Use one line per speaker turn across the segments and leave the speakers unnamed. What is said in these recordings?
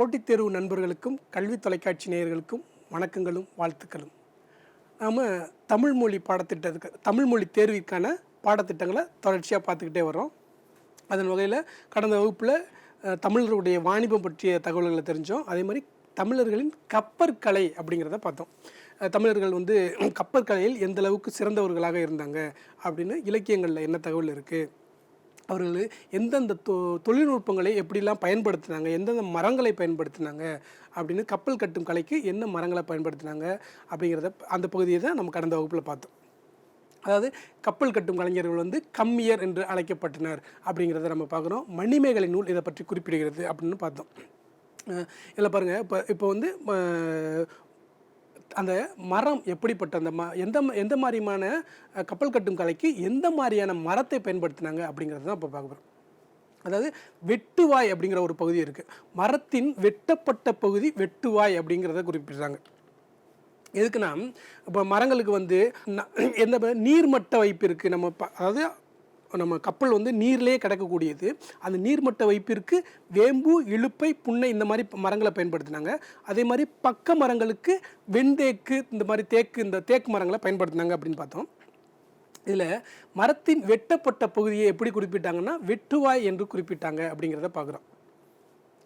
போட்டித் தேர்வு நண்பர்களுக்கும் கல்வி தொலைக்காட்சி நேயர்களுக்கும் வணக்கங்களும் வாழ்த்துக்களும். நாம் தமிழ் மொழி பாடத்திட்டத்துக்கு தமிழ் மொழி தேர்விற்கான பாடத்திட்டங்களை தொடர்ச்சியாக பார்த்துக்கிட்டே வரோம் அதன் வகையில் கடந்த வகுப்பில் தமிழருடைய வாணிபம் பற்றிய தகவல்களை தெரிஞ்சோம். அதே மாதிரி தமிழர்களின் கப்பற்கலை அப்படிங்கிறத பார்த்தோம். தமிழர்கள் வந்து கப்பற்கலையில் எந்த அளவுக்கு சிறந்தவர்களாக இருந்தாங்க அப்படின்னு இலக்கியங்களில் என்ன தகவல் இருக்குது அவர்கள் எந்தெந்த தொ தொழில்நுட்பங்களை எப்படிலாம் பயன்படுத்தினாங்க எந்தெந்த மரங்களை பயன்படுத்தினாங்க அப்படின்னு கப்பல் கட்டும் கலைக்கு என்ன மரங்களை பயன்படுத்தினாங்க அப்படிங்கிறத அந்த பகுதியை தான் நம்ம கடந்த வகுப்பில் பார்த்தோம். அதாவது கப்பல் கட்டும் கலைஞர்கள் வந்து கம்மியர் என்று அழைக்கப்பட்டனர் அப்படிங்கிறத நம்ம பார்க்குறோம். மணிமேகலை நூல் இதை பற்றி குறிப்பிடுகிறது அப்படின்னு பார்த்தோம். இதில் பாருங்கள் இப்போ இப்போ வந்து அந்த மரம் எப்படிப்பட்ட அந்த ம எந்த எந்த மாதிரியான கப்பல் கட்டும் கலைக்கு எந்த மாதிரியான மரத்தை பயன்படுத்தினாங்க அப்படிங்கிறது தான் இப்போ பார்க்க போகிறோம் அதாவது வெட்டுவாய் அப்படிங்கிற ஒரு பகுதி இருக்குது மரத்தின் வெட்டப்பட்ட பகுதி வெட்டுவாய் அப்படிங்கிறத குறிப்பிடுறாங்க. எதுக்குன்னா இப்போ மரங்களுக்கு வந்து எந்த நீர்மட்ட வைப்பு இருக்குது நம்ம ப- அதாவது நம்ம கப்பல் வந்து நீர்லேயே கிடக்கக்கூடியது. அந்த நீர்மட்ட வைப்பிற்கு வேம்பு இழுப்பை புன்னை இந்த மாதிரி மரங்களை பயன்படுத்தினாங்க. அதே மாதிரி பக்க மரங்களுக்கு வெண்தேக்கு இந்த மாதிரி தேக்கு இந்த தேக்கு மரங்களை பயன்படுத்தினாங்க அப்படின்னு பார்த்தோம். இதில் மரத்தின் வெட்டப்பட்ட பகுதியை எப்படி குறிப்பிட்டாங்கன்னா வெட்டுவாய் என்று குறிப்பிட்டாங்க அப்படிங்கிறத பார்க்குறோம்.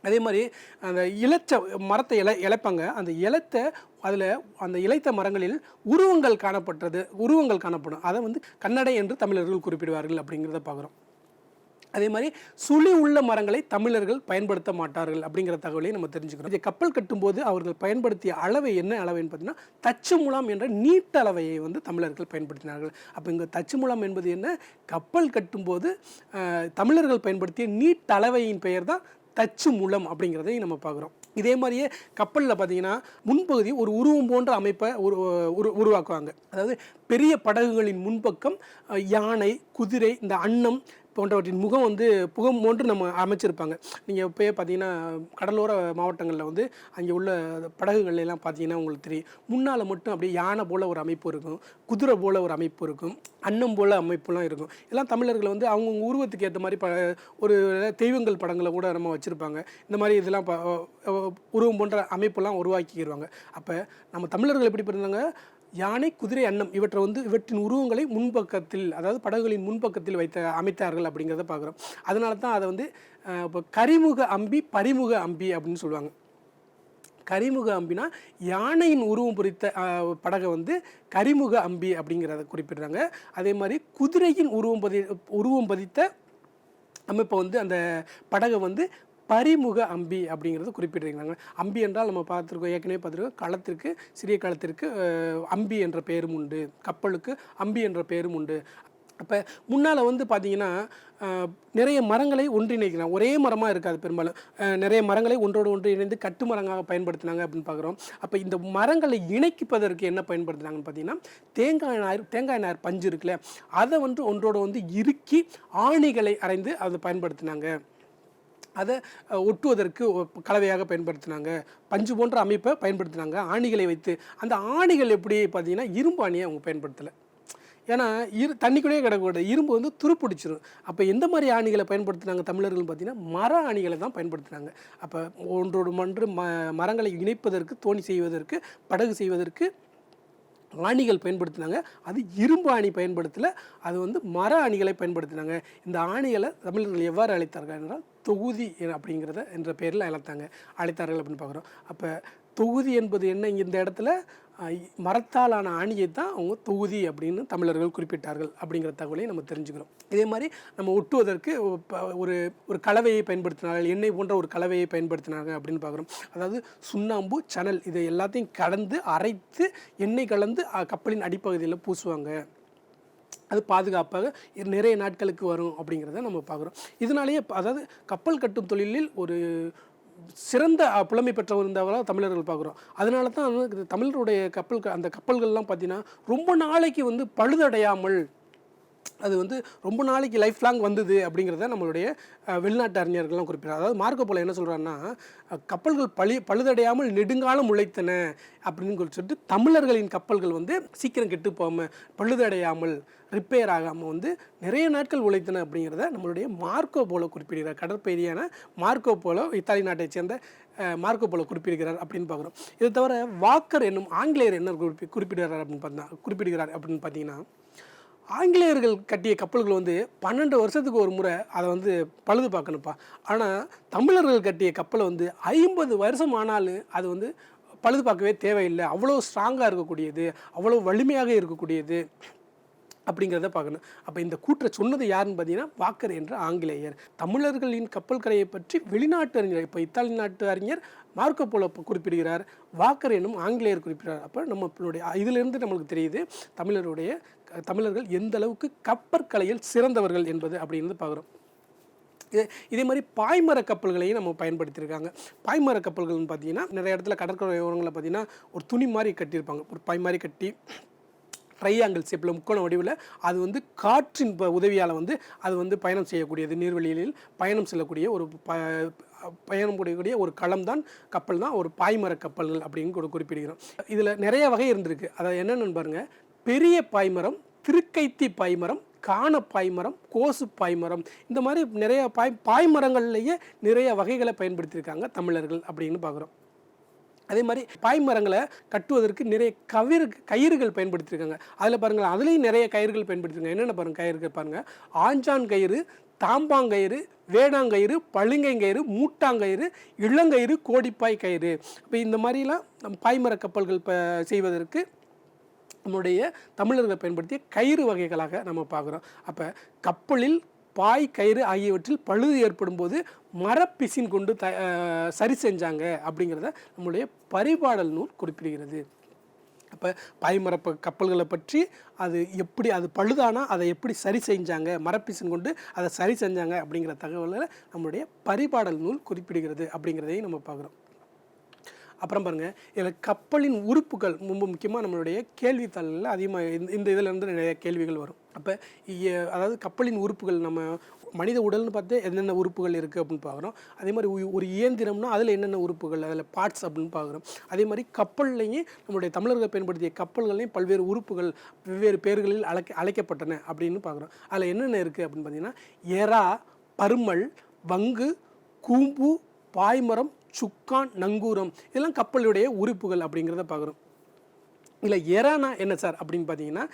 அதே மாதிரி அந்த இலைச்ச மரத்தை இலை இழைப்பாங்க. அந்த இலத்தை அதில் அந்த இலைத்த மரங்களில் உருவங்கள் காணப்பட்டது உருவங்கள் காணப்படும். அதை வந்து கன்னடை என்று தமிழர்கள் குறிப்பிடுவார்கள் அப்படிங்கிறத பார்க்குறோம். அதே மாதிரி சுழி உள்ள மரங்களை தமிழர்கள் பயன்படுத்த மாட்டார்கள் அப்படிங்கிற தகவலையும் நம்ம தெரிஞ்சுக்கிறோம். இதை கப்பல் கட்டும்போது அவர்கள் பயன்படுத்திய அளவை என்ன அளவுன்னு பார்த்தீங்கன்னா தச்சு முலாம் என்ற நீட்ட அளவையை வந்து தமிழர்கள் பயன்படுத்தினார்கள். அப்போ இங்கே தச்சு முலாம் என்பது என்ன? கப்பல் கட்டும்போது தமிழர்கள் பயன்படுத்திய நீட்டளவையின் பெயர் தான் தச்சு முலம் அப்படிங்கிறதையும் நம்ம பார்க்குறோம். இதே மாதிரியே கப்பலில் பார்த்தீங்கன்னா முன்பகுதி ஒரு உருவம் போன்ற அமைப்பை உரு உரு உருவாக்குவாங்க. அதாவது பெரிய படகுகளின் முன்பக்கம் யானை குதிரை இந்த அன்னம் போன்றவற்றின் முகம் வந்து புகம் போன்று நம்ம அமைச்சிருப்பாங்க. நீங்கள் இப்போயே பார்த்தீங்கன்னா கடலோர மாவட்டங்களில் வந்து அங்கே உள்ள படகுகள் எல்லாம் பார்த்தீங்கன்னா உங்களுக்கு தெரியும். முன்னால் மட்டும் அப்படியே யானை போல் ஒரு அமைப்பு இருக்கும். குதிரை போல் ஒரு அமைப்பு இருக்கும். அன்னம் போல் அமைப்புலாம் இருக்கும். எல்லாம் தமிழர்கள் வந்து அவங்கவுங்க உருவத்துக்கு ஏற்ற மாதிரி ப ஒரு தெய்வங்கள் படங்களை கூட நம்ம வச்சுருப்பாங்க. இந்த மாதிரி இதெல்லாம் உருவம் போன்ற அமைப்பெல்லாம் உருவாக்கிடுவாங்க அப்போ நம்ம தமிழர்கள் எப்படி பிறந்தாங்க? யானை குதிரை அன்னம் இவற்றை வந்து இவற்றின் உருவங்களை முன்பக்கத்தில் அதாவது படகுகளின் முன்பக்கத்தில் வைத்த அமைத்தார்கள் அப்படிங்கிறத பார்க்குறோம். அதனால தான் அதை வந்து இப்போ கரிமுக அம்பி பரிமுக அம்பி அப்படின்னு சொல்லுவாங்க. கரிமுக அம்பினா யானையின் உருவம் பொறித்த படகை வந்து கரிமுக அம்பி அப்படிங்கிறத குறிப்பிடுறாங்க. அதே மாதிரி குதிரையின் உருவம் பதி உருவம் பதித்த அமைப்பை வந்து அந்த படகை வந்து பரிமுக அம்பி அப்படிங்கிறது குறிப்பிட்டிருக்கிறாங்க. அம்பி என்றால் நம்ம பார்த்துருக்கோம் ஏற்கனவே பார்த்துருக்கோம் களத்திற்கு சிறிய களத்திற்கு அம்பி என்ற பெயரும் உண்டு. கப்பலுக்கு அம்பி என்ற பெயரும் உண்டு. அப்போ முன்னால் வந்து பார்த்தீங்கன்னா நிறைய மரங்களை ஒன்றிணைக்கிறாங்க. ஒரே மரமாக இருக்காது பெரும்பாலும். நிறைய மரங்களை ஒன்றோடு ஒன்று இணைந்து கட்டு மரங்களாக பயன்படுத்தினாங்க அப்படின்னு பார்க்குறோம். அப்போ இந்த மரங்களை இணைக்குப்பதற்கு என்ன பயன்படுத்தினாங்கன்னு பார்த்தீங்கன்னா தேங்காய் நார் தேங்காய் நார் பஞ்சு இருக்குல்ல அதை வந்து ஒன்றோடு வந்து இறுக்கி ஆணிகளை அரைந்து அதை பயன்படுத்தினாங்க. அதை ஒட்டுவதற்கு கலவையாக பயன்படுத்தினாங்க. பஞ்சு போன்ற அமைப்பை பயன்படுத்தினாங்க. ஆணிகளை வைத்து. அந்த ஆணிகள் எப்படி பார்த்தீங்கன்னா இரும்பு ஆணியை அவங்க பயன்படுத்தலை. ஏன்னா இரு தண்ணிக்குள்ளேயே கிடக்கக்கூடாது. இரும்பு வந்து துருப்பிடிச்சிரும். அப்போ எந்த மாதிரி ஆணிகளை பயன்படுத்தினாங்க தமிழர்கள் பார்த்தீங்கன்னா மர ஆணிகளை தான் பயன்படுத்தினாங்க. அப்போ ஒன்றோடு ஒன்று ம மரங்களை இணைப்பதற்கு தோணி செய்வதற்கு படகு செய்வதற்கு ஆணிகள் பயன்படுத்தினாங்க. அது இரும்பு ஆணி பயன்படுத்தலை. அது வந்து மர ஆணிகளை பயன்படுத்தினாங்க. இந்த ஆணிகளை தமிழர்கள் எவ்வாறு அழைத்தார்கள் என்றால் தொகுதி அப்படிங்கிறத என்ற பெயரில் அழைத்தாங்க. அழைத்தார்கள் அப்படின்னு பார்க்குறோம். அப்போ தொகுதி என்பது என்ன? இந்த இடத்துல மரத்தாலான ஆணியை தான் அவங்க தொகுதி அப்படின்னு தமிழர்கள் குறிப்பிட்டார்கள் அப்படிங்கிற தகவலையும் நம்ம தெரிஞ்சுக்கிறோம். இதே மாதிரி நம்ம ஒட்டுவதற்கு ஒரு ஒரு கலவையை பயன்படுத்தினார்கள் எண்ணெய் போன்ற ஒரு கலவையை பயன்படுத்தினாங்க அப்படின்னு பார்க்குறோம். அதாவது சுண்ணாம்பு சணல் இதை எல்லாத்தையும் கலந்து அரைத்து எண்ணெய் கலந்து கப்பலின் அடிப்பகுதியில் பூசுவாங்க. அது பாதுகாப்பாக இ- நிறைய நாட்களுக்கு வரும் அப்படிங்கிறத நம்ம பார்க்குறோம். இதனாலேயே அதாவது கப்பல் கட்டும் தொழிலில் ஒரு சிறந்த புலமை பெற்றவர் இருந்தவராக தமிழர்கள் பார்க்குறோம். அதனால தான் வந்து தமிழருடைய கப்பல் அந்த கப்பல்கள்லாம் பார்த்தீங்கன்னா ரொம்ப நாளைக்கு வந்து பழுதடையாமல் அது வந்து ரொம்ப நாளைக்கு லைஃப் லாங் வந்தது அப்படிங்கிறத நம்மளுடைய வெளிநாட்டு அறிஞர்கள்லாம் குறிப்பிடுறாங்க. அதாவது மார்க்கோ போல என்ன சொல்கிறாருன்னா கப்பல்கள் பழி பழுதடையாமல் நெடுங்காலம் உழைத்தன அப்படின்னு சொல்லிட்டு தமிழர்களின் கப்பல்கள் வந்து சீக்கிரம் கெட்டு போகாமல் பழுதடையாமல் ரிப்பேர் ஆகாமல் வந்து நிறைய நாட்கள் உழைத்தன அப்படிங்கிறத நம்மளுடைய மார்க்கோ போல குறிப்பிடுகிறார். கடற்பயிரியான மார்க்கோ போலோ இத்தாலி நாட்டைச் சேர்ந்த மார்க்கோ போல குறிப்பிடுகிறார் அப்படின்னு பார்க்குறோம். இதை தவிர வாக்கர் என்னும் ஆங்கிலேயர் என்ன குறிப்பி குறிப்பிடுகிறார் அப்படின்னு பார்த்தா குறிப்பிடுகிறார் அப்படின்னு பார்த்தீங்கன்னா ஆங்கிலேயர்கள் கட்டிய கப்பல்கள் வந்து பன்னெண்டு வருஷத்துக்கு ஒரு முறை அதை வந்து பழுது பார்க்கணும்ப்பா. ஆனால் தமிழர்கள் கட்டிய கப்பலை வந்து ஐம்பது வருஷம் ஆனாலும் அது வந்து பழுது பார்க்கவே தேவையில்லை. அவ்வளோ ஸ்ட்ராங்காக இருக்கக்கூடியது அவ்வளோ வலிமையாக இருக்கக்கூடியது அப்படிங்கிறத பார்க்கணும். அப்போ இந்த கூற்றை சொன்னது யாருன்னு பார்த்தீங்கன்னா வாக்கர் என்ற ஆங்கிலேயர். தமிழர்களின் கப்பல் கரையை பற்றி வெளிநாட்டு அறிஞர் இப்போ இத்தாலி நாட்டு அறிஞர் மார்க்கோ போல குறிப்பிடுகிறார். வாக்கர் என்னும் ஆங்கிலேயர் குறிப்பிடுறார் அப்போ நம்மளுடைய இதிலிருந்து நம்மளுக்கு தெரியுது தமிழருடைய தமிழர்கள் எந்த அளவுக்கு கப்பற்கலையில் சிறந்தவர்கள் என்பது அப்படிங்கிறது பார்க்குறோம். இதே இதே மாதிரி பாய்மர கப்பல்களையும் நம்ம பயன்படுத்தியிருக்காங்க. பாய்மர கப்பல்கள்னு பார்த்தீங்கன்னா நிறைய இடத்துல கடற்கரை ஓரங்களில் பார்த்தீங்கன்னா ஒரு துணி மாதிரி கட்டியிருப்பாங்க. ஒரு பாய் மாதிரி கட்டி ட்ரையாங்கிள் ஷேப்பில் முக்கோண வடிவில் அது வந்து காற்றின் ப உதவியால் வந்து அது வந்து பயணம் செய்யக்கூடியது. நீர்வெளியில் பயணம் செல்லக்கூடிய ஒரு ப பயணம் கூடிய ஒரு களம் தான் கப்பல் தான் ஒரு பாய்மர கப்பல்கள் அப்படின்னு கூட குறிப்பிடுகிறோம். இதில் நிறைய வகை இருந்திருக்கு. அதாவது என்னென்னு பாருங்கள் பெரிய பாய்மரம் திருக்கைத்தி பாய்மரம் காண பாய்மரம் கோசு பாய்மரம். இந்த மாதிரி நிறைய பாய் பாய்மரங்கள்லேயே நிறைய வகைகளை பயன்படுத்தியிருக்காங்க தமிழர்கள் அப்படின்னு பார்க்குறோம். அதே மாதிரி பாய்மரங்களை கட்டுவதற்கு நிறைய கவிர் கயிறுகள் பயன்படுத்தியிருக்காங்க. அதில் பாருங்கள் அதுலேயும் நிறைய கயிறுகள் பயன்படுத்திருக்காங்க என்னென்ன பாருங்கள் கயிறுகள் பாருங்கள் ஆஞ்சான் கயிறு தாம்பாங்கயிறு வேடாங்கயிறு பளிங்கைங்கயிறு மூட்டாங்கயிறு இளங்கயிறு கோடிப்பாய் கயிறு. இப்போ இந்த மாதிரிலாம் நம் பாய்மர கப்பல்கள் இப்போ செய்வதற்கு நம்முடைய தமிழர்கள் பயன்படுத்திய கயிறு வகைகளாக நம்ம பார்க்குறோம். அப்போ கப்பலில் பாய் கயிறு ஆகியவற்றில் பழுது ஏற்படும் போது மரப்பிசின் கொண்டு த சரி செஞ்சாங்க அப்படிங்கிறத நம்முடைய பரிபாடல் நூல் குறிப்பிடுகிறது. அப்போ பாய்மரப்ப கப்பல்களை பற்றி அது எப்படி அது பழுதானா அதை எப்படி சரி செஞ்சாங்க மரப்பிசின் கொண்டு அதை சரி செஞ்சாங்க அப்படிங்கிற தகவலை நம்முடைய பரிபாடல் நூல் குறிப்பிடுகிறது அப்படிங்கிறதையும் நம்ம பார்க்குறோம். அப்புறம் பாருங்கள் இதில் கப்பலின் உறுப்புகள் ரொம்ப முக்கியமாக நம்மளுடைய கேள்வித்தாளில் அதிகமாக இந்த இதில் இருந்து நிறைய கேள்விகள் வரும். அப்போ அதாவது கப்பலின் உறுப்புகள் நம்ம மனித உடல்னு பார்த்து என்னென்ன உறுப்புகள் இருக்குது அப்படின்னு பார்க்குறோம். அதே மாதிரி ஒரு- ஒரு இயந்திரம்னா அதில் என்னென்ன உறுப்புகள் அதில் பார்ட்ஸ் அப்படின்னு பார்க்குறோம். அதே மாதிரி கப்பல்லையும் நம்மளுடைய தமிழர்கள் பயன்படுத்திய கப்பல்கள்லையும் பல்வேறு உறுப்புகள் வெவ்வேறு பேர்களில் அழைக்க அழைக்கப்பட்டன அப்படின்னு பார்க்குறோம். அதில் என்னென்ன இருக்குது அப்படின்னு பார்த்தீங்கன்னா எறா பருமல் வங்கு கூம்பு பாய்மரம் சுக்கான் நங்கூரம் இதெல்லாம் கப்பலுடைய உறுப்புகள் அப்படிங்கிறத பார்க்குறோம். இல்லை எறானா என்ன சார் அப்படின்னு பார்த்தீங்கன்னா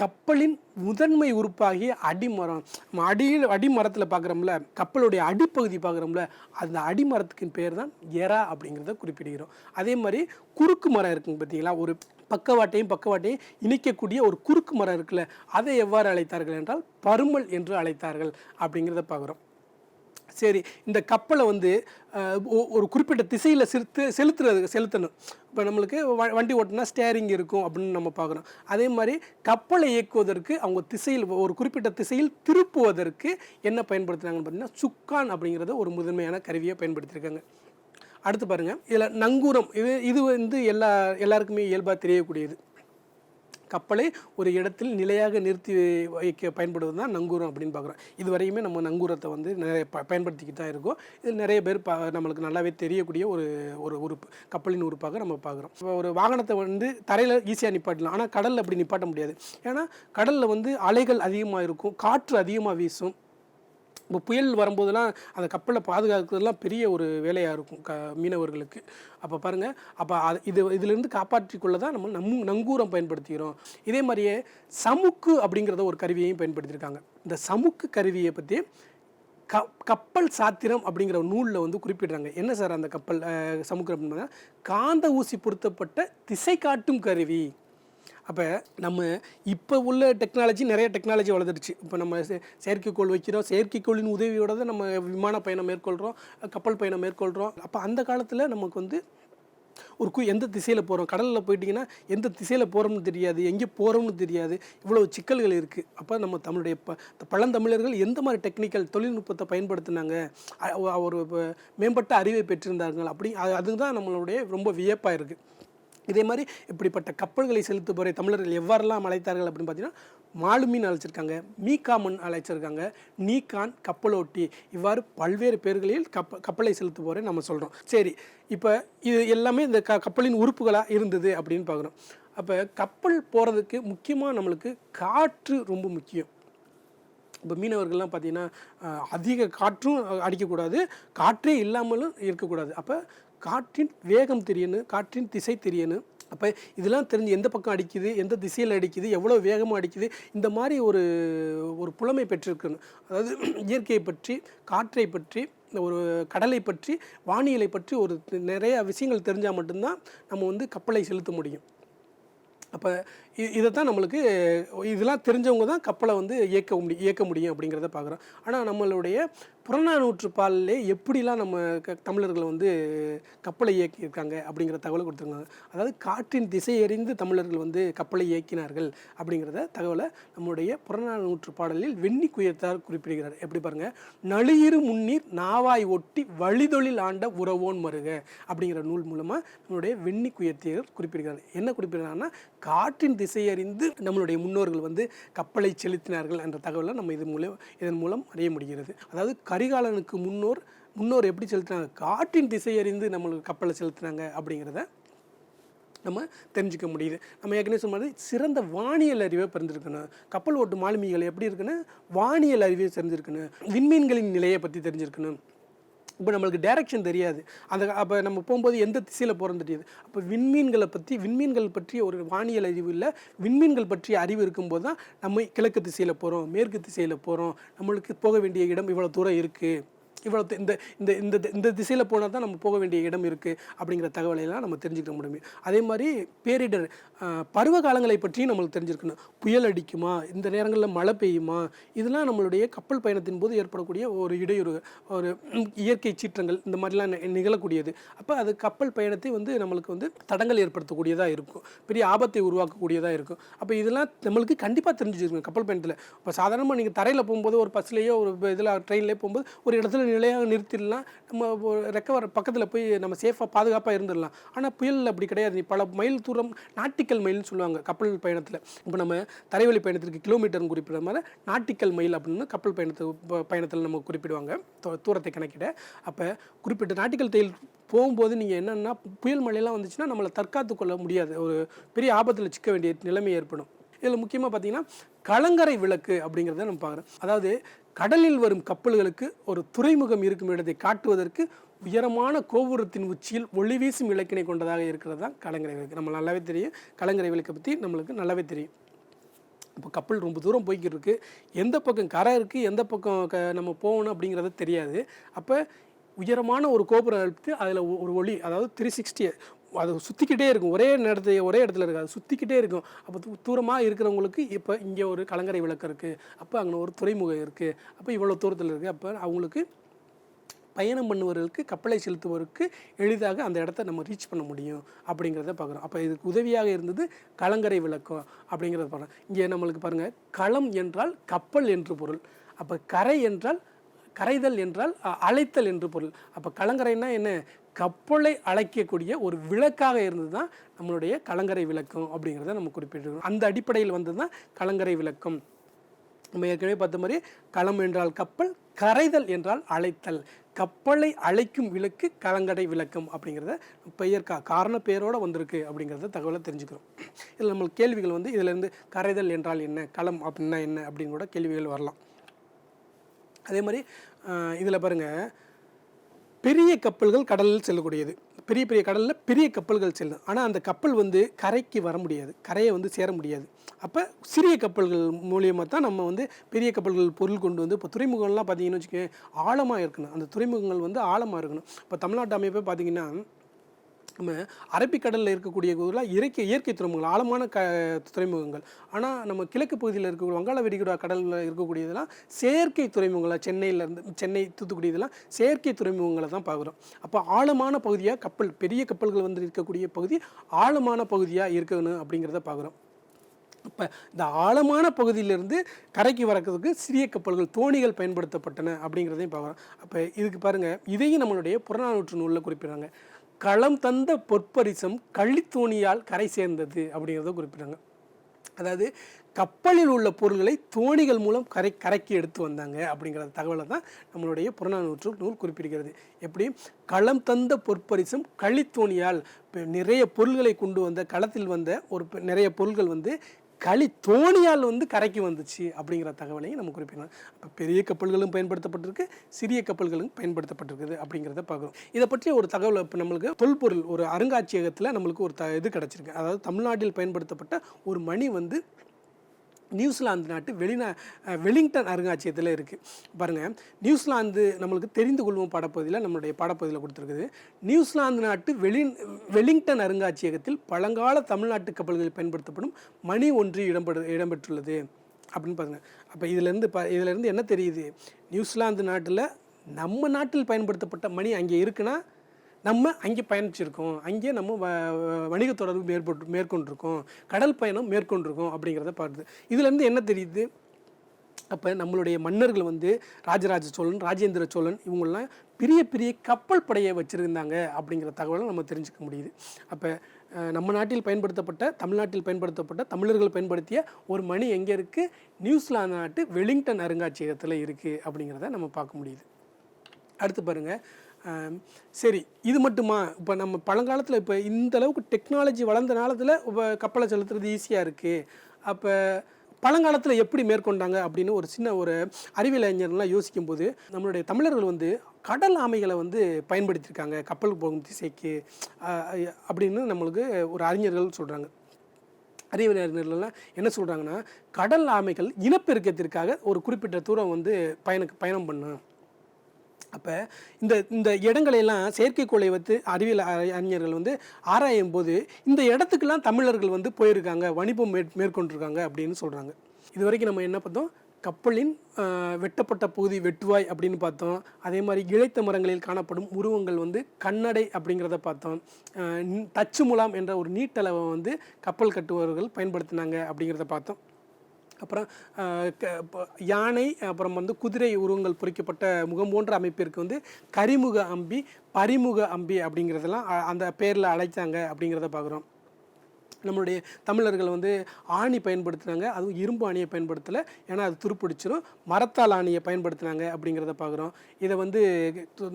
கப்பலின் முதன்மை உறுப்பாகிய அடிமரம் நம்ம அடியில் அடிமரத்தில் பார்க்குறோம்ல கப்பலுடைய அடிப்பகுதி பார்க்குறோம்ல அந்த அடிமரத்துக்கு பேர் தான் எறா அப்படிங்கிறத குறிப்பிடுகிறோம். அதே மாதிரி குறுக்கு மரம் இருக்குங்க பார்த்தீங்களா ஒரு பக்கவாட்டையும் பக்கவாட்டையும் இணைக்கக்கூடிய ஒரு குறுக்கு மரம் இருக்குல்ல அதை எவ்வாறு அழைத்தார்கள் என்றால் பருமல் என்று அழைத்தார்கள் அப்படிங்கிறத பார்க்குறோம். சரி இந்த கப்பலை வந்து ஒ- ஒரு குறிப்பிட்ட திசையில் செலுத்து செலுத்துறது செலுத்தணும். இப்போ நம்மளுக்கு வ- வண்டி ஓட்டினா ஸ்டேரிங் இருக்கும் அப்படின்னு நம்ம பார்க்குறோம். அதே மாதிரி கப்பலை இயக்குவதற்கு அவங்க திசையில் ஒரு குறிப்பிட்ட திசையில் திருப்புவதற்கு என்ன பயன்படுத்துகிறாங்கன்னு பார்த்தீங்கன்னா சுக்கான் அப்படிங்கிறத ஒரு முதன்மையான கருவியை பயன்படுத்தியிருக்காங்க அடுத்து பாருங்கள் இதில் நங்கூரம் இது இது வந்து எல்லா எல்லாருக்குமே இயல்பாக தெரியக்கூடியது. கப்பலை ஒரு இடத்தில் நிலையாக நிறுத்தி வைக்க பயன்படுவது தான் நங்கூரம் அப்படின்னு பார்க்குறோம். இது வரையுமே நம்ம நங்கூரத்தை வந்து நிறைய ப பயன்படுத்திக்கிட்டு தான் இருக்கோம். இது நிறைய பேர் பா நம்மளுக்கு நல்லாவே தெரியக்கூடிய ஒரு ஒரு உறுப்பு கப்பலின் உறுப்பாக நம்ம பார்க்குறோம். இப்போ ஒரு வாகனத்தை வந்து தரையில் ஈஸியாக நிப்பாட்டலாம். ஆனால் கடலில் அப்படி நிப்பாட்ட முடியாது. ஏன்னா கடலில் வந்து அலைகள் அதிகமாக இருக்கும். காற்று அதிகமாக வீசும். இப்போ புயல் வரும்போதெல்லாம் அந்த கப்பலை பாதுகாக்கிறதுலாம் பெரிய ஒரு வேலையாக இருக்கும் க மீனவர்களுக்கு. அப்போ பாருங்கள் அப்போ அது இது இதிலிருந்து காப்பாற்றிக்கொள்ள தான் நம்ம நம் நங்கூரம் பயன்படுத்திக்கிறோம் இதே மாதிரியே சமுக்கு அப்படிங்கிறத ஒரு கருவியையும் பயன்படுத்தியிருக்காங்க. இந்த சமுக்கு கருவியை பற்றி க கப்பல் சாத்திரம் அப்படிங்கிற நூலில் வந்து குறிப்பிடுறாங்க. என்ன சார் அந்த கப்பல் அஹ், சமுக்கு அப்படின்னா காந்த ஊசி பொருத்தப்பட்ட திசை காட்டும் கருவி. அப்போ நம்ம இப்போ உள்ள டெக்னாலஜி நிறைய டெக்னாலஜி வளர்ந்துருச்சு இப்போ நம்ம செயற்கைக்கோள் வைக்கிறோம். செயற்கைக்கோளின் உதவியோட தான் நம்ம விமான பயணம் மேற்கொள்கிறோம் கப்பல் பயணம் மேற்கொள்கிறோம் அப்போ அந்த காலத்தில் நமக்கு வந்து ஒரு கு எந்த திசையில் போகிறோம் கடலில் போயிட்டிங்கன்னா எந்த திசையில் போகிறோம்னு தெரியாது. எங்கே போகிறோம்னு தெரியாது. இவ்வளோ சிக்கல்கள் இருக்குது அப்போ நம்ம தமிழுடைய ப பழந்தமிழர்கள் எந்த மாதிரி டெக்னிக்கல் தொழில்நுட்பத்தை பயன்படுத்தினாங்க? ஒரு மேம்பட்ட அறிவை பெற்றிருந்தார்கள். அப்படி அது- அதுதான் நம்மளுடைய ரொம்ப வியப்பாக இருக்குது இதே மாதிரி இப்படிப்பட்ட கப்பல்களை செலுத்துபவரை தமிழர்கள் எவ்வாறெல்லாம் அழைத்தார்கள் அப்படின்னு பார்த்தீங்கன்னா மாலுமின் அழைச்சிருக்காங்க மீகாமன் அழைச்சிருக்காங்க நீகான் கப்பலோட்டி இவ்வாறு பல்வேறு பேர்களில் கப்ப கப்பலை செலுத்துபவரை நம்ம சொல்கிறோம் சரி இப்போ இது எல்லாமே இந்த க கப்பலின் உறுப்புகளாக இருந்தது அப்படின்னு பார்க்குறோம் அப்போ கப்பல் போகிறதுக்கு முக்கியமாக நம்மளுக்கு காற்று ரொம்ப முக்கியம். இப்போ மீனவர்கள்லாம் பார்த்தீங்கன்னா அதிக காற்றும் அடிக்கக்கூடாது காற்றே இல்லாமலும் இருக்கக்கூடாது. அப்போ காற்றின் வேகம் தெரியணும் காற்றின் திசை தெரியணும் அப்போ இதெல்லாம் தெரிஞ்சு எந்த பக்கம் அடிக்குது எந்த திசையில் அடிக்குது எவ்வளோ வேகமாக அடிக்குது இந்த மாதிரி ஒரு ஒரு புலமை பெற்றிருக்கணும். அதாவது இயற்கையை பற்றி காற்றை பற்றி ஒரு கடலை பற்றி வானியலை பற்றி ஒரு நிறைய விஷயங்கள் தெரிஞ்சால் மட்டும்தான் நம்ம வந்து கப்பலை செலுத்த முடியும். அப்போ இதை தான் நம்மளுக்கு இதெல்லாம் தெரிஞ்சவங்க தான் கப்பலை வந்து இயக்க முடியும் இயக்க முடியும் அப்படிங்கிறத பார்க்குறோம் ஆனால் நம்மளுடைய புறநானூற்று பாலிலே எப்படிலாம் நம்ம க தமிழர்கள் வந்து கப்பலை இயக்கியிருக்காங்க அப்படிங்கிற தகவலை கொடுத்துருக்காங்க. அதாவது காற்றின் திசை எறிந்து தமிழர்கள் வந்து கப்பலை இயக்கினார்கள் அப்படிங்கிறத தகவலை நம்முடைய புறநானூற்று பாடலில் வெண்ணி குயத்தார் குறிப்பிடுகிறார். எப்படி பாருங்கள் நளியிரு முன்னீர் நாவாய் ஒட்டி வழிதொழில் ஆண்ட உறவோன் மருக அப்படிங்கிற நூல் மூலமாக நம்மளுடைய வெண்ணி குயத்தியர் குறிப்பிடுகிறார். என்ன குறிப்பிடுறாங்கன்னா காற்றின் திசையறிந்து நம்மளுடைய முன்னோர்கள் வந்து கப்பலை செலுத்தினார்கள் என்ற தகவலை நம்ம இது மூலம் இதன் மூலம் அறிய முடிகிறது. அதாவது கரிகாலனுக்கு முன்னோர் முன்னோர் எப்படி செலுத்தினாங்க? காற்றின் திசையறிந்து நம்மளுக்கு கப்பலை செலுத்தினாங்க அப்படிங்கிறத நம்ம தெரிஞ்சுக்க முடியுது. நம்ம ஏற்கனவே சொன்ன மாதிரி சிறந்த வானியல் அறிவை பிறந்திருக்கணும் கப்பல் ஓட்டு மாலுமிகள் எப்படி இருக்குன்னு? வானியல் அறிவை தெரிஞ்சிருக்கணும். விண்மீன்களின் நிலையை பற்றி தெரிஞ்சிருக்கணும். இப்போ நம்மளுக்கு டைரக்ஷன் தெரியாது. அந்த அப்போ நம்ம போகும்போது எந்த திசையில் போகிறோம் தெரியாது. அப்போ விண்மீன்களை பற்றி விண்மீன்கள் பற்றிய ஒரு வானியல் அறிவு இல்லை. விண்மீன்கள் பற்றிய அறிவு இருக்கும்போது தான் நம்ம கிழக்கு திசையில் போகிறோம் மேற்கு திசையில் போகிறோம் நம்மளுக்கு போக வேண்டிய இடம் இவ்வளோ தூரம் இருக்குது இவ்வளோ இந்த இந்த இந்த இந்த திசையில் போனால் தான் நம்ம போக வேண்டிய இடம் இருக்குது அப்படிங்கிற தகவலை எல்லாம் நம்ம தெரிஞ்சுக்க முடியும். அதே மாதிரி பேரிடர் பருவ காலங்களை பற்றியும் நம்மளுக்கு தெரிஞ்சிருக்கணும். புயல் அடிக்குமா? இந்த நேரங்களில் மழை பெய்யுமா? இதெல்லாம் நம்மளுடைய கப்பல் பயணத்தின் போது ஏற்படக்கூடிய ஒரு இடையூறு ஒரு இயற்கை சீற்றங்கள் இந்த மாதிரிலாம் நிகழக்கூடியது. அப்போ அது கப்பல் பயணத்தை வந்து நம்மளுக்கு வந்து தடங்கள் ஏற்படுத்தக்கூடியதாக இருக்கும். பெரிய ஆபத்தை உருவாக்கக்கூடியதாக இருக்கும். அப்போ இதெல்லாம் நம்மளுக்கு கண்டிப்பாக தெரிஞ்சு கப்பல் பயணத்தில். இப்போ சாதாரணமாக நீங்கள் தரையில் போகும்போது ஒரு பஸ்லேயோ ஒரு இதில் ட்ரெயின்லேயோ போகும்போது ஒரு இடத்துல நிலையாக நிறுத்திடலாம். நம்ம ரெக்கவர் பக்கத்தில் போய் நம்ம சேஃபாக பாதுகாப்பாக இருந்துடலாம். ஆனால் புயல் அப்படி கிடையாது. நீ பல மைல் தூரம் நாட்டிக்கல் மைல்னு சொல்லுவாங்க கப்பல் பயணத்தில். இப்போ நம்ம தரைவழி பயணத்திற்கு கிலோமீட்டர்னு குறிப்பிட்ட மாதிரி நாட்டிக்கல் மைல் அப்படின்னு கப்பல் பயணத்து பயணத்தில் நம்ம குறிப்பிடுவாங்க. தூரத்தை கணக்கிட. அப்போ குறிப்பிட்ட நாட்டிக்கல் தையல் போகும்போது நீங்கள் என்னென்னா புயல் மழையெல்லாம் வந்துச்சுன்னா நம்மளை தற்காத்து கொள்ள முடியாது. ஒரு பெரிய ஆபத்தில் சிக்க வேண்டிய நிலைமை ஏற்படும். இதில் முக்கியமாக பார்த்தீங்கன்னா கலங்கரை விளக்கு அப்படிங்கிறத நம்ம பார்க்குறோம். அதாவது கடலில் வரும் கப்பல்களுக்கு ஒரு துறைமுகம் இருக்கும் இடத்தை காட்டுவதற்கு உயரமான கோபுரத்தின் உச்சியில் ஒளி வீசும் இலக்கினை கொண்டதாக இருக்கிறது தான் கலங்கரை விளக்கு. நம்ம நல்லாவே தெரியும். கலங்கரை விளக்கை பற்றி நம்மளுக்கு நல்லாவே தெரியும். இப்போ கப்பல் ரொம்ப தூரம் போய்கிட்டு இருக்கு எந்த பக்கம் கரை இருக்குது எந்த பக்கம் க நம்ம போகணும் அப்படிங்கிறது தெரியாது. அப்போ உயரமான ஒரு கோபுரம் எடுத்து அதில் ஒரு ஒளி அதாவது த்ரீ சிக்ஸ்டி அது சுற்றிக்கிட்டே இருக்கும். ஒரே நேரத்தை ஒரே இடத்துல இருக்காது. சுற்றிக்கிட்டே இருக்கும். அப்போ தூரமாக இருக்கிறவங்களுக்கு இப்போ இங்கே ஒரு கலங்கரை விளக்கு இருக்குது அப்போ அங்கே ஒரு துறைமுகம் இருக்குது அப்போ இவ்வளோ தூரத்தில் இருக்குது அப்போ அவங்களுக்கு பயணம் பண்ணுவவர்களுக்கு கப்பலை செலுத்துவதற்கு எளிதாக அந்த இடத்த நம்ம ரீச் பண்ண முடியும் அப்படிங்கிறத பார்க்குறோம். அப்போ இதுக்கு உதவியாக இருந்தது கலங்கரை விளக்கம் அப்படிங்கிறத பார்க்குறோம். இங்கே நம்மளுக்கு பாருங்கள் களம் என்றால் கப்பல் என்று பொருள். அப்போ கரை என்றால் கரைதல் என்றால் அழைத்தல் என்று பொருள். அப்போ கலங்கரைன்னா என்ன? கப்பலை அழைக்கக்கூடிய ஒரு விளக்காக இருந்தது தான் நம்மளுடைய கலங்கரை விளக்கம் அப்படிங்கிறத நம்ம குறிப்பிட்டிருக்கோம். அந்த அடிப்படையில் வந்தது தான் கலங்கரை விளக்கம். நம்ம ஏற்கனவே பார்த்த மாதிரி களம் என்றால் கப்பல் கரைதல் என்றால் அழைத்தல். கப்பலை அழைக்கும் விளக்கு கலங்கடை விளக்கம் அப்படிங்கிறத பெயர் கா காரண பெயரோடு வந்திருக்கு அப்படிங்கிறத தகவலை தெரிஞ்சுக்கிறோம். இதில் நம்மளுக்கு கேள்விகள் வந்து இதிலேருந்து கரைதல் என்றால் என்ன களம் அப்படின்னா என்ன அப்படின்னு கூட கேள்விகள் வரலாம். அதே மாதிரி இதில் பாருங்கள் பெரிய கப்பல்கள் கடலில் செல்லக்கூடியது. பெரிய பெரிய கடலில் பெரிய கப்பல்கள் செல்லும். ஆனால் அந்த கப்பல் வந்து கரைக்கு வர முடியாது. கரையை வந்து சேர முடியாது. அப்போ சிறிய கப்பல்கள் மூலியமாக தான் நம்ம வந்து பெரிய கப்பல்கள் பொருள் கொண்டு வந்து இப்போ துறைமுகம்லாம் பார்த்தீங்கன்னு வச்சுக்கோங்க ஆழமாக இருக்கணும். அந்த துறைமுகங்கள் வந்து ஆழமாக இருக்கணும். இப்போ தமிழ்நாட்டு அமைப்பை பார்த்தீங்கன்னா நம்ம அரபிக்கடலில் இருக்கக்கூடிய இதெல்லாம் இயற்கை இயற்கை துறைமுகங்கள் ஆழமான க துறைமுகங்கள். ஆனால் நம்ம கிழக்கு பகுதியில் இருக்கக்கூடிய வங்காள விரிகுடா கடலில் இருக்கக்கூடியதெல்லாம் செயற்கை துறைமுகங்களாக சென்னையிலேருந்து சென்னை தூத்துக்குடி இதெல்லாம் செயற்கை துறைமுகங்களை தான் பார்க்குறோம். அப்போ ஆழமான பகுதியாக கப்பல் பெரிய கப்பல்கள் வந்து இருக்கக்கூடிய பகுதி ஆழமான பகுதியாக இருக்கணும் அப்படிங்கிறத பார்க்குறோம். அப்போ இந்த ஆழமான பகுதியிலிருந்து கரைக்கு வரக்கிறதுக்கு சிறிய கப்பல்கள் தோணிகள் பயன்படுத்தப்பட்டன அப்படிங்கிறதையும் பார்க்குறோம். அப்போ இதுக்கு பாருங்கள் இதையும் நம்மளுடைய புறநானூற்று நூலில் குறிப்பிடுறாங்க. களம் தந்த பொற்பரிசம் கள்ளித்தோணியால் கரை சேர்ந்தது அப்படிங்கிறத குறிப்பிட்டாங்க. அதாவது கப்பலில் உள்ள பொருள்களை தோணிகள் மூலம் கரை கரைக்கு எடுத்து வந்தாங்க அப்படிங்கிற தகவலை தான் நம்மளுடைய புறநானூற்று நூல் குறிப்பிடுகிறது. எப்படி? களம் தந்த பொற்பரிசம் களித்தோணியால் நிறைய பொருள்களை கொண்டு வந்த களத்தில் வந்த ஒரு நிறைய பொருள்கள் வந்து களி தோணியால் வந்து கரைக்கு வந்துச்சு அப்படிங்கிற தகவலையும் நம்ம குறிப்பிடலாம். அப்போ பெரிய கப்பல்களும் பயன்படுத்தப்பட்டிருக்கு சிறிய கப்பல்களும் பயன்படுத்தப்பட்டிருக்குது அப்படிங்கிறத பார்க்குறோம். இதை பற்றி ஒரு தகவல் இப்போ நம்மளுக்கு தொல்பொருள் ஒரு அருங்காட்சியகத்தில் நம்மளுக்கு ஒரு த இது கிடச்சிருக்கு. அதாவது தமிழ்நாட்டில் பயன்படுத்தப்பட்ட ஒரு மணி வந்து நியூசிலாந்து நாட்டு வெளிநா வெலிங்டன் அருங்காட்சியகத்தில் இருக்குது பாருங்கள் நியூசிலாந்து நம்மளுக்கு தெரிந்து கொள்வோம் பாடப்பகுதியில் நம்மளுடைய பாடப்பகுதியில் கொடுத்துருக்குது. நியூசிலாந்து நாட்டு வெளி வெலிங்டன் அருங்காட்சியகத்தில் பழங்கால தமிழ்நாட்டு கப்பல்களில் பயன்படுத்தப்படும் மணி ஒன்று இடம்பெடு இடம்பெற்றுள்ளது. அப்படின்னு பாருங்கள் அப்போ இதிலேருந்து ப இதிலேருந்து என்ன தெரியுது? நியூசிலாந்து நாட்டில் நம்ம நாட்டில் பயன்படுத்தப்பட்ட மணி அங்கே இருக்குன்னா நம்ம அங்கே பயணிச்சிருக்கோம். அங்கே நம்ம வ வ- வணிக தொடர்பு மேற்பட்டு மேற்கொண்டிருக்கோம். கடல் பயணம் மேற்கொண்டிருக்கோம் அப்படிங்கிறத பார்க்குது. இதுலேருந்து என்ன தெரியுது? அப்போ நம்மளுடைய மன்னர்கள் வந்து ராஜராஜ சோழன் ராஜேந்திர சோழன் இவங்கெல்லாம் பெரிய பெரிய கப்பல் படையை வச்சுருந்தாங்க அப்படிங்கிற தகவலை நம்ம தெரிஞ்சுக்க முடியுது. அப்போ நம்ம நாட்டில் பயன்படுத்தப்பட்ட தமிழ்நாட்டில் பயன்படுத்தப்பட்ட தமிழர்கள் பயன்படுத்திய ஒரு மணி எங்கே இருக்குது நியூசிலாந்து நாட்டு வெலிங்டன் அருங்காட்சியகத்தில் இருக்குது அப்படிங்கிறத நம்ம பார்க்க முடியுது. அடுத்து பாருங்க. சரி இது மட்டுமா? இப்போ நம்ம பழங்காலத்தில் இப்போ இந்த அளவுக்கு டெக்னாலஜி வளர்ந்த காலத்தில் இப்போ கப்பலை செலுத்துறது ஈஸியாக இருக்குது அப்போ பழங்காலத்தில் எப்படி மேற்கொண்டாங்க அப்படின்னு ஒரு சின்ன ஒரு அறிவியல் அறிஞர்லாம் யோசிக்கும்போது நம்மளுடைய தமிழர்கள் வந்து கடல் ஆமைகளை வந்து பயன்படுத்தியிருக்காங்க கப்பல் போகும் திசைக்கு அப்படின்னு நம்மளுக்கு ஒரு அறிஞர்கள் சொல்கிறாங்க அறிவியல் அறிஞர்கள்லாம் என்ன சொல்கிறாங்கன்னா கடல் ஆமைகள் இனப்பெருக்கத்திற்காக ஒரு குறிப்பிட்ட தூரம் வந்து பயணக்கு பயணம் பண்ணும் அப்போ இந்த இந்த இடங்களையெல்லாம் செயற்கைக்கோளை வைத்து அறிவியல் அறி- அறிஞர்கள் வந்து ஆராயும் போது இந்த இடத்துக்கெல்லாம் தமிழர்கள் வந்து போயிருக்காங்க வணிபம் மேற் மேற்கொண்டிருக்காங்க அப்படின்னு சொல்கிறாங்க இது வரைக்கும் நம்ம என்ன பார்த்தோம்? கப்பலின் வெட்டப்பட்ட பகுதி வெட்டுவாய் அப்படின்னு பார்த்தோம். அதே மாதிரி இழைத்த மரங்களில் காணப்படும் உருவங்கள் வந்து கண்ணடை அப்படிங்கிறத பார்த்தோம். தச்சு முலாம் என்ற ஒரு நீட்டளவை வந்து கப்பல் கட்டுபவர்கள் பயன்படுத்தினாங்க அப்படிங்கிறத பார்த்தோம். அப்புறம் க- யானை அப்புறம் வந்து குதிரை உருவங்கள் பொறிக்கப்பட்ட முகம் போன்ற அமைப்பிற்கு வந்து கரிமுக அம்பி பரிமுக அம்பி அப்படிங்கிறதெல்லாம் அந்த பேரில் அழைச்சாங்க அப்படிங்கிறத பார்க்குறோம் நம்மளுடைய தமிழர்கள் வந்து ஆணி பயன்படுத்துனாங்க அதுவும் இரும்பு ஆணியை பயன்படுத்தலை ஏன்னா அது துருப்பிடிச்சிடும் மரத்தால் ஆணியை பயன்படுத்தினாங்க அப்படிங்கிறத பார்க்குறோம் இதை வந்து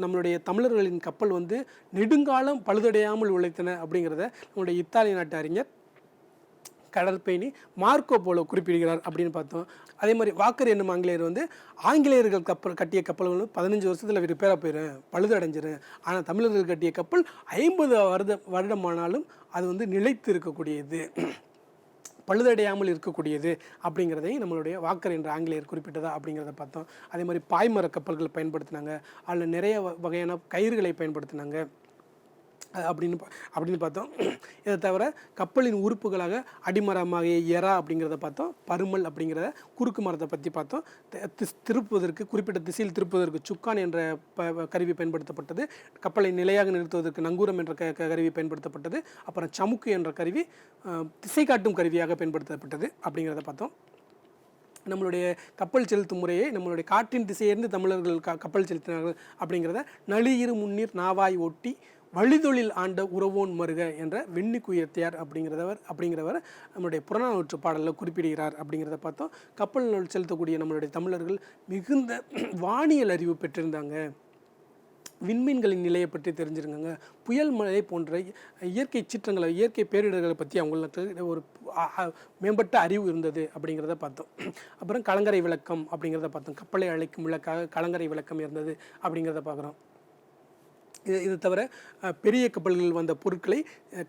நம்மளுடைய தமிழர்களின் கப்பல் வந்து நெடுங்காலம் பழுதடையாமல் உழைத்தன அப்படிங்கிறத நம்மளுடைய இத்தாலிய நாட்டு அறிஞர் கடற்பயணி மார்க்கோ போலோ குறிப்பிடுகிறார் அப்படின்னு பார்த்தோம். அதே மாதிரி வாக்கர் என்னும் ஆங்கிலேயர் வந்து ஆங்கிலேயர்கள் கப்பல் கட்டிய கப்பல் வந்து பதினஞ்சு வருஷத்தில் ரிப்பேராக போயிடும் பழுதடைஞ்சிரும். ஆனால் தமிழர்கள் கட்டிய கப்பல் ஐம்பது வருட வருடமானாலும் அது வந்து நிலைத்து இருக்கக்கூடியது பழுதடையாமல் இருக்கக்கூடியது அப்படிங்கிறதையும் நம்மளுடைய வாக்கர் என்ற ஆங்கிலேயர் குறிப்பிட்டதா அப்படிங்கிறத பார்த்தோம். அதே மாதிரி பாய்மர கப்பல்கள் பயன்படுத்தினாங்க. அதில் நிறைய வ- வகையான கயிறுகளை பயன்படுத்தினாங்க. அப்படின்னு பா- அப்படின்னு பார்த்தோம். இதை தவிர கப்பலின் உறுப்புகளாக அடிமரமாகிய எறா அப்படிங்கிறத பார்த்தோம். பருமல் அப்படிங்கிறத குறுக்கு மரத்தை பற்றி பார்த்தோம். திஸ்- திருப்புவதற்கு குறிப்பிட்ட திசையில் திருப்புவதற்கு சுக்கான் என்ற ப கருவி பயன்படுத்தப்பட்டது. கப்பலை நிலையாக நிறுத்துவதற்கு நங்கூரம் என்ற க கருவி பயன்படுத்தப்பட்டது. அப்புறம் சமுக்கு என்ற கருவி திசை காட்டும் கருவியாக பயன்படுத்தப்பட்டது அப்படிங்கிறத பார்த்தோம். நம்மளுடைய கப்பல் செலுத்தும் முறையை நம்மளுடைய காற்றின் திசையிலிருந்து தமிழர்கள் க கப்பல் செலுத்தினார்கள் அப்படிங்கிறத நளியிரு முன்னீர் நாவாய் ஒட்டி வழிதொழில் ஆண்ட உறவோன் மருக என்ற வெண்ணிக்குயர்த்தியார் அப்படிங்கிறதவர் அப்படிங்கிறவர் நம்மளுடைய புறநானூற்று பாடலில் குறிப்பிடுகிறார் அப்படிங்கிறத பார்த்தோம். கப்பல் செலுத்தக்கூடிய நம்மளுடைய தமிழர்கள் மிகுந்த வானியல் அறிவு பெற்றிருந்தாங்க. விண்மீன்களின் நிலையை பற்றி தெரிஞ்சிருக்காங்க புயல் மழை போன்ற இயற்கை சீற்றங்களை இயற்கை பேரிடர்களை பற்றி அவங்களுக்கு ஒரு மேம்பட்ட அறிவு இருந்தது அப்படிங்கிறத பார்த்தோம். அப்புறம் கலங்கரை விளக்கம் அப்படிங்கிறத பார்த்தோம். கப்பலை அழைக்கும் விளக்காக கலங்கரை விளக்கம் இருந்தது அப்படிங்கிறத பார்க்குறோம். இது இது தவிர பெரிய கப்பல்கள் வந்த பொருட்களை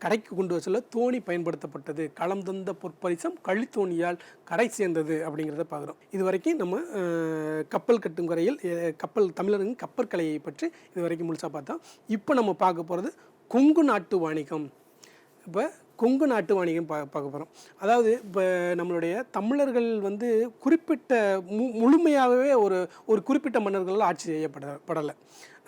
கரைக்கு கொண்டு வர சொல்ல தோணி பயன்படுத்தப்பட்டது. களம் தந்த பொற்பரிசம் கழித்தோணியால் கரை சேர்ந்தது அப்படிங்கிறத பார்க்குறோம். இது வரைக்கும் நம்ம கப்பல் கட்டும் கரையில் கப்பல் தமிழரின் கப்பற்கலையை பற்றி இது வரைக்கும் முழுசாக பார்த்தோம். இப்போ நம்ம பார்க்க போகிறது கொங்கு நாட்டு வாணிகம். இப்போ கொங்கு நாட்டு வாணிகம் பா பார்க்க போகிறோம் அதாவது இப்போ நம்மளுடைய தமிழர்கள் வந்து குறிப்பிட்ட மு முழுமையாகவே ஒரு ஒரு குறிப்பிட்ட மன்னர்களால் ஆட்சி செய்யப்பட படலை.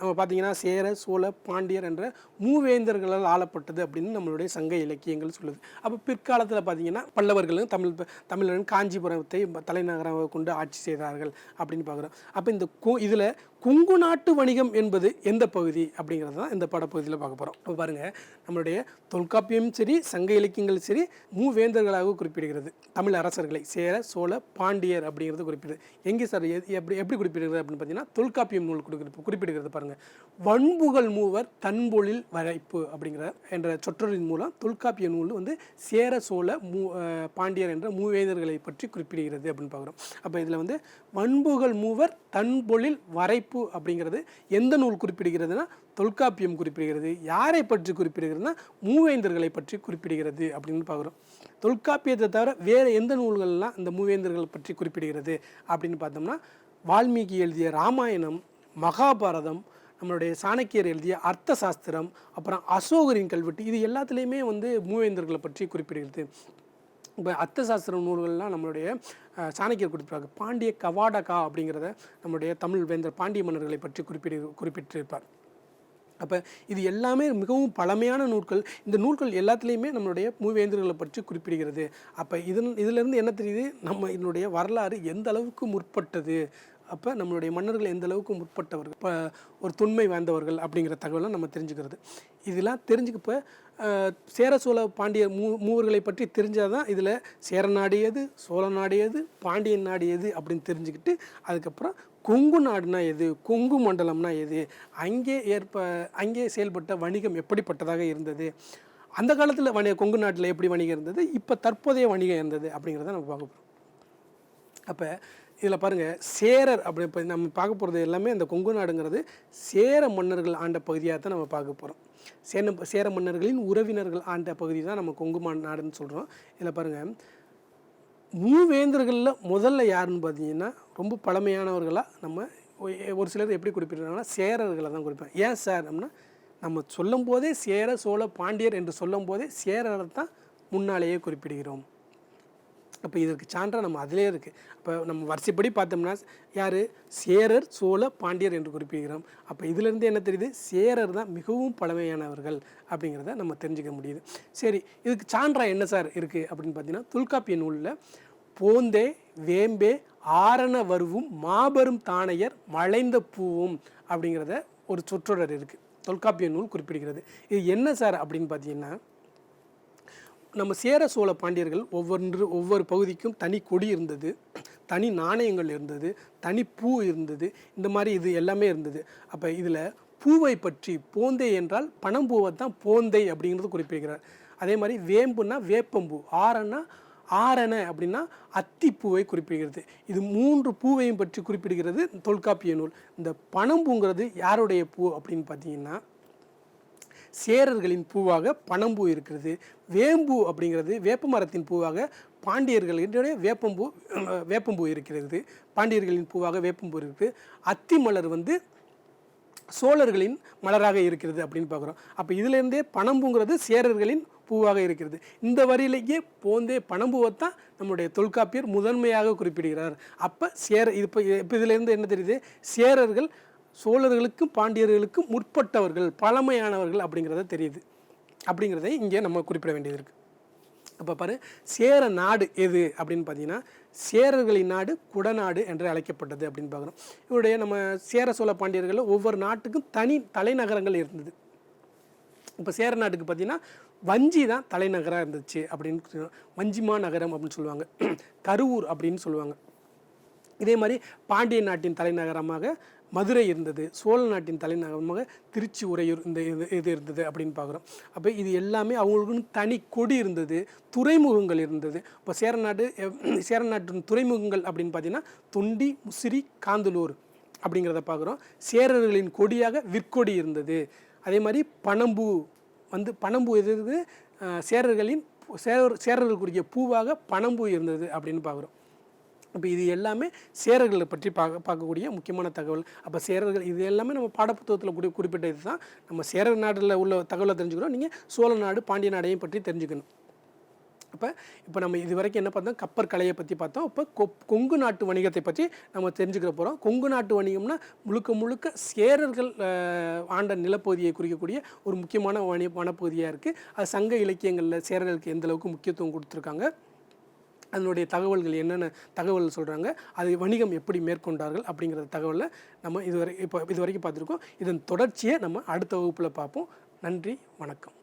நம்ம பார்த்தீங்கன்னா சேர சோழ பாண்டியர் என்ற மூவேந்தர்களால் ஆளப்பட்டது அப்படின்னு நம்மளுடைய சங்க இலக்கியங்கள் சொல்லுது. அப்போ பிற்காலத்தில் பார்த்தீங்கன்னா பல்லவர்களும் தமிழ் தமிழர்கள் காஞ்சிபுரத்தை தலைநகராக கொண்டு ஆட்சி செய்தார்கள் அப்படின்னு பார்க்குறோம். அப்போ இந்த கோ இதில் குங்கு நாட்டு வணிகம் என்பது எந்த பகுதி அப்படிங்கிறது தான் இந்த படப்பகுதியில் பார்க்க போகிறோம் இப்போ பாருங்கள் நம்மளுடைய தொல்காப்பியம் சரி சங்க இலக்கியங்கள் சரி மூவேந்தர்களாக குறிப்பிடுகிறது. தமிழ் அரசர்களை சேர சோழ பாண்டியர் அப்படிங்கிறது குறிப்பிடுது. எங்கே சார் எது- எப்படி எப்படி குறிப்பிடுகிறது அப்படின்னு பார்த்தீங்கன்னா தொல்காப்பியம் நூல் குறிப்பிடு குறிப்பிடுகிறது பாருங்கள் வன்புகள் மூவர் தன்பொழில் வரைப்பு அப்படிங்கிற என்ற சொற்றொழின் மூலம் தொல்காப்பிய நூல் வந்து சேர சோழ மூ பாண்டியர் என்ற மூவேந்தர்களை பற்றி குறிப்பிடுகிறது அப்படின்னு பார்க்குறோம். அப்போ இதில் வந்து வன்புகள் மூவர் தன்பொழில் வரைப்பு அப்படிங்கிறது எந்த நூல் குறிப்பிடுகிறதுனா தொல்காப்பியம் குறிப்பிடுகிறது யாரை பற்றி குறிப்பிடுகிறதுனா மூவேந்தர்களை பற்றி குறிப்பிடுகிறது அப்படின்னு பார்க்குறோம். தொல்காப்பியத்தை தவிர வேறு எந்த நூல்கள்லாம் இந்த மூவேந்தர்கள் பற்றி குறிப்பிடுகிறது அப்படின்னு பார்த்தோம்னா வால்மீகி எழுதிய ராமாயணம் மகாபாரதம் நம்மளுடைய சாணக்கியர் எழுதிய அர்த்த சாஸ்திரம் அப்புறம் அசோகரின் கல்வெட்டு இது எல்லாத்துலேயுமே வந்து மூவேந்தர்களை பற்றி குறிப்பிடுகிறது. இப்போ அர்த்த சாஸ்திர நூல்கள்லாம் நம்மளுடைய சாணக்கியர் கொடுத்துருப்பாங்க. பாண்டிய கவாடகா அப்படிங்கிறத நம்மளுடைய தமிழ் வேந்தர் பாண்டிய மன்னர்களை பற்றி குறிப்பிடு குறிப்பிட்டிருப்பார். அப்போ இது எல்லாமே மிகவும் பழமையான நூல்கள். இந்த நூல்கள் எல்லாத்துலேயுமே நம்மளுடைய மூவேந்தர்களை பற்றி குறிப்பிடுகிறது. அப்போ இதன் இதிலிருந்து என்ன தெரியுது? நம்ம இதனுடைய வரலாறு எந்த அளவுக்கு முற்பட்டது? அப்போ நம்மளுடைய மன்னர்கள் எந்த அளவுக்கு முற்பட்டவர்கள்? இப்போ ஒரு தொன்மை வாய்ந்தவர்கள் அப்படிங்கிற தகவலை நம்ம தெரிஞ்சுக்கிறது. இதெல்லாம் தெரிஞ்சுக்கப்போ சேர சோழ பாண்டியர் மூ மூவர்களை பற்றி தெரிஞ்சால் தான் இதில் சேர நாடு எது சோழ நாடியது பாண்டியன் நாடு எது அப்படின்னு தெரிஞ்சுக்கிட்டு அதுக்கப்புறம் கொங்கு நாடுனா எது கொங்கு மண்டலம்னா எது அங்கே ஏற்ப அங்கே செயல்பட்ட வணிகம் எப்படிப்பட்டதாக இருந்தது அந்த காலத்தில் வணிக கொங்கு நாட்டில் எப்படி வணிகம் இருந்தது இப்போ தற்போதைய வணிகம் இருந்தது அப்படிங்கிறத நம்ம பார்க்க போகிறோம் அப்போ இதில் பாருங்கள் சேரர் அப்படி இப்போ நம்ம பார்க்க போகிறது எல்லாமே இந்த கொங்கு நாடுங்கிறது சேர மன்னர்கள் ஆண்ட பகுதியாக தான் நம்ம பார்க்க போகிறோம் சேன சேர மன்னர்களின் உறவினர்கள் ஆண்ட பகுதி தான் நம்ம கொங்கு மா- நாடுன்னு சொல்கிறோம் இதில் பாருங்கள் மூவேந்தர்களில் முதல்ல யாருன்னு பார்த்தீங்கன்னா ரொம்ப பழமையானவர்களாக நம்ம ஒ- ஒரு சிலர் எப்படி குறிப்பிடுறாங்கன்னா சேரர்களை தான் குறிப்பேன். ஏன் சார் அப்படின்னா நம்ம சொல்லும் போதே சேர சோழ பாண்டியர் என்று சொல்லும் போதே சேரரை தான் முன்னாலேயே குறிப்பிடுகிறோம். அப்போ இதற்கு சான்றாக நம்ம அதிலே இருக்குது இப்போ நம்ம வரிசைப்படி பார்த்தோம்னா யார்? சேரர் சோழ பாண்டியர் என்று குறிப்பிடுகிறோம். அப்போ இதிலிருந்து என்ன தெரியுது? சேரர் தான் மிகவும் பழமையானவர்கள் அப்படிங்கிறத நம்ம தெரிஞ்சுக்க முடியுது. சரி இதுக்கு சான்றா என்ன சார் இருக்குது அப்படின்னு பார்த்தீங்கன்னா தொல்காப்பிய நூலில் போந்தே வேம்பே ஆரண வருவும் மாபெரும் தானையர் மலைந்த பூவும் அப்படிங்கிறத ஒரு சொற்றொடர் இருக்குது தொல்காப்பிய நூல் குறிப்பிடுகிறது. இது என்ன சார் அப்படின்னு பார்த்தீங்கன்னா நம்ம சேர சோழ பாண்டியர்கள் ஒவ்வொன்று ஒவ்வொரு பகுதிக்கும் தனி கொடி இருந்தது தனி நாணயங்கள் இருந்தது தனி பூ இருந்தது இந்த மாதிரி இது எல்லாமே இருந்தது. அப்போ இதில் பூவை பற்றி போந்தை என்றால் பனம்பூவை தான் போந்தை அப்படிங்கிறது குறிப்பிடுகிறார். அதே மாதிரி வேம்புனா வேப்பம்பூ ஆரன்னா ஆரண அப்படின்னா அத்திப்பூவை குறிப்பிடுகிறது. இது மூன்று பூவையும் பற்றி குறிப்பிடுகிறது தொல்காப்பிய நூல். இந்த பணம்பூங்கிறது யாருடைய பூ அப்படின்னு பார்த்தீங்கன்னா சேரர்களின் பூவாக பனம்பூ இருக்கிறது. வேம்பு அப்படிங்கிறது வேப்ப மரத்தின் பூவாக பாண்டியர்களுடைய வேப்பம்பூ வேப்பம்பூ இருக்கிறது. பாண்டியர்களின் பூவாக வேப்பம்பூ இருக்குது. அத்தி மலர் வந்து சோழர்களின் மலராக இருக்கிறது அப்படின்னு பார்க்குறோம். அப்போ இதிலேருந்தே பனம்பூங்கிறது சேரர்களின் பூவாக இருக்கிறது. இந்த வரியிலேயே போந்தே பனம்பூவை தான் நம்முடைய தொல்காப்பியர் முதன்மையாக குறிப்பிடுகிறார். அப்போ சேர இப்போ இப்போ இதிலேருந்து என்ன தெரியுது? சேரர்கள் சோழர்களுக்கும் பாண்டியர்களுக்கும் முற்பட்டவர்கள் பழமையானவர்கள் அப்படிங்கிறத தெரியுது. அப்படிங்கிறதை இங்கே நம்ம குறிப்பிட வேண்டியது இருக்குது அப்போ பாரு சேர நாடு எது அப்படின்னு பார்த்தீங்கன்னா சேரர்களின் நாடு குடநாடு என்று அழைக்கப்பட்டது அப்படின்னு பார்க்குறோம் இவருடைய நம்ம சேர சோழ பாண்டியர்களில் ஒவ்வொரு நாட்டுக்கும் தனி தலைநகரங்கள் இருந்தது. இப்போ சேர நாட்டுக்கு பார்த்தீங்கன்னா வஞ்சி தான் தலைநகராக இருந்துச்சு அப்படின்னு வஞ்சிமா நகரம் அப்படின்னு சொல்லுவாங்க. கருவூர் அப்படின்னு சொல்லுவாங்க. இதே மாதிரி பாண்டிய நாட்டின் தலைநகரமாக மதுரை இருந்தது சோழ நாட்டின் தலைநகரமாக திருச்சி உறையூர் இந்த இது இது இருந்தது அப்படின்னு பார்க்குறோம். அப்போ இது எல்லாமே அவங்களுக்குன்னு தனி கொடி இருந்தது துறைமுகங்கள் இருந்தது. இப்போ சேரநாடு சேரநாட்டின் துறைமுகங்கள் அப்படின்னு பார்த்தீங்கன்னா தொண்டி முசிறி காந்தலூர் அப்படிங்கிறத பார்க்குறோம். சேரர்களின் கொடியாக விற்கொடி இருந்தது. அதே மாதிரி பனம்பூ வந்து பனம்பூ எது சேரர்களின் சேரர் சேரர்களுக்குரிய பூவாக பனம்பூ இருந்தது அப்படின்னு பார்க்குறோம். அப்போ இது எல்லாமே சேரர்களை பற்றி பார்க்க பார்க்கக்கூடிய முக்கியமான தகவல். அப்போ சேரர்கள் இது எல்லாமே நம்ம பாடப்புத்தகத்தில் குறி குறிப்பிட்டது தான் நம்ம சேரர் நாட்டில் உள்ள தகவலை தெரிஞ்சுக்கிறோம் நீங்கள் சோழ நாடு பாண்டிய நாடையும் பற்றி தெரிஞ்சுக்கணும். அப்போ இப்போ நம்ம இது வரைக்கும் என்ன பார்த்தோம்? கப்பர் கலையை பற்றி பார்த்தோம். இப்போ கொ- கொங்கு நாட்டு வணிகத்தை பற்றி நம்ம தெரிஞ்சுக்கிற போகிறோம் கொங்கு நாட்டு வணிகம்னா முழுக்க முழுக்க சேரர்கள் ஆண்ட நிலப்பகுதியை குறிக்கக்கூடிய ஒரு முக்கியமான வணி வனப்பகுதியாக இருக்குது அது சங்க இலக்கியங்களில் சேரர்களுக்கு எந்த அளவுக்கு முக்கியத்துவம் கொடுத்துருக்காங்க? அதனுடைய தகவல்கள் என்னென்ன தகவல் சொல்கிறாங்க அது வணிகம் எப்படி மேற்கொண்டார்கள் அப்படிங்கிற தகவலை நம்ம இதுவரை இப்போ இது வரைக்கும் பார்த்துருக்கோம். இதன் தொடர்ச்சியை நம்ம அடுத்த வகுப்பில் பார்ப்போம். நன்றி வணக்கம்.